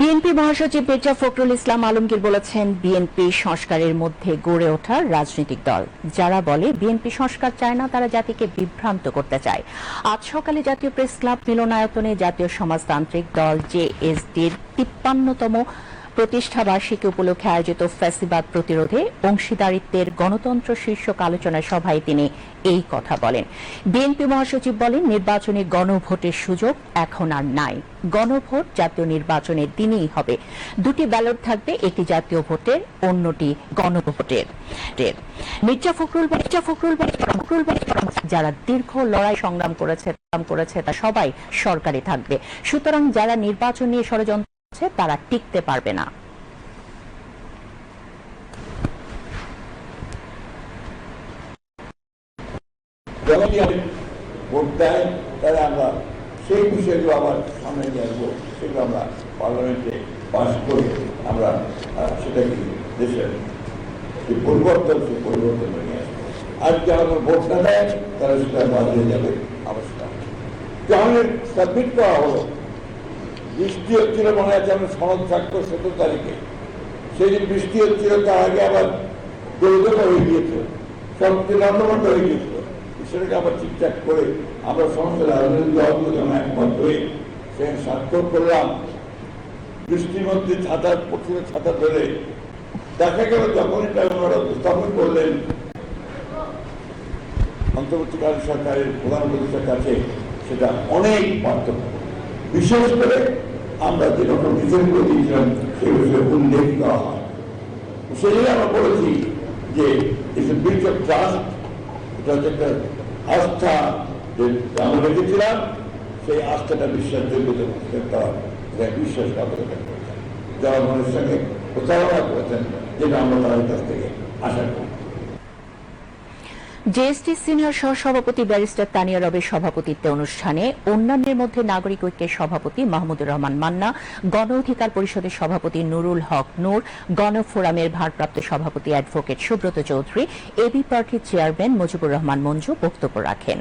BNP মহাসচিব মির্জা ফখরুল ইসলাম আলমগীর বলেছেন, BNP সংস্কারের মধ্যে গড়ে ওঠা রাজনৈতিক দল। যারা বলে বিএনপি সংস্কার চায় না, তারা জাতিকে বিভ্রান্ত করতে চায়। আজ সকালে জাতীয় প্রেস ক্লাব মিলনায়তনে জাতীয় সমাজতান্ত্রিক দল জেএসডির তিপ্পান্নতম প্রতিষ্ঠা বার্ষিকী উপলক্ষে আয়োজিত ফ্যাসিবাদ প্রতিরোধে অংশীদারিত্বের গণতন্ত্র শীর্ষক আলোচনা সভায় তিনি এই কথা বলেন। বিএনপি মহাসচিব বলেন, নির্বাচনে গণভোটের সুযোগ এখন আর নাই। গণভোট জাতীয় নির্বাচনের দিনেই হবে। দুটি ব্যালট থাকবে, একটি জাতীয় ভোটের, অন্যটি গণভোটের। মির্জা ফখরুল মির্জা ফখরুল ফখরুল যারা দীর্ঘ লড়াই সংগ্রাম করেছে করেছে তা সবাই সরকারে থাকবে। সুতরাং যারা নির্বাচন নিয়ে ষড়যন্ত্র তারা টিকতে পারবে না। ভোট দেয়, তাহলে আমরা সেই বিষয়গুলো আবার সামনে নিয়ে আসব সেগুলো আমরা পার্লামেন্টে পাস করে আমরা সেটাকে দেশের যে পরিবর্তন, সেই পরিবর্তন নিয়ে আসব। আর যারা ভোট না দেয়, তারা সেটা বাদ হয়ে যাবে যখন সাবমিট করা হলো। বৃষ্টি হচ্ছিল মনে আছে আমি সনদ থাকতো সতেরো তারিখে। সেই দিন বৃষ্টি হচ্ছিল, তার আগে আবার দৌড়দৌড় হয়ে গিয়েছিল, সব কিছু লন্ডমন্ড হয়ে গিয়েছিল। সেটাকে আবার ঠিকঠাক করে আমরা সমস্ত রাজনৈতিক একমত হয়ে সেখানে স্বাক্ষর করলাম। বৃষ্টির মধ্যে ছাতা প্রথমে ছাতা ধরে দেখা গেল যখন এটা উপস্থাপন করলেন, অন্তর্বর্তীকালীন সরকারের প্রধান উপদেষ্টার কাছে সেটা অনেক পার্থক্য। বিশেষ করে আমরা যে রকম বিষয়গুলো দিয়েছিলাম সেই বিষয়ে উল্লেখ করা হয়। সেই জন্য আমরা বলেছি যে ইটস ব্রিজ অফ ট্রাস্ট এটা হচ্ছে আস্থা যে আমরা রেখেছিলাম, সেই আস্থাটা বিশ্বাসযোগ্যতা একটা বিশ্বাসঘাতকতা করেছেন জনগণের সঙ্গে প্রতারণা করেছেন, যেটা আমরা তাদের কাছ থেকে আশা করি। জেএসটি সিনিয়র সহ সভাপতি ব্যারিস্টার তানিয়া রবের সভাপতিত্বে অনুষ্ঠানে অন্যান্যের মধ্যে নাগরিক ঐক্যের সভাপতি মাহমুদুর রহমান মান্না, গণ অধিকার পরিষদের সভাপতি নুরুল হক নূর গণফোরামের ভারপ্রাপ্ত সভাপতি অ্যাডভোকেট সুব্রত চৌধুরী এবি পার্টির চেয়ারম্যান মুজিবুর রহমান মঞ্জু বক্তব্য রাখেন।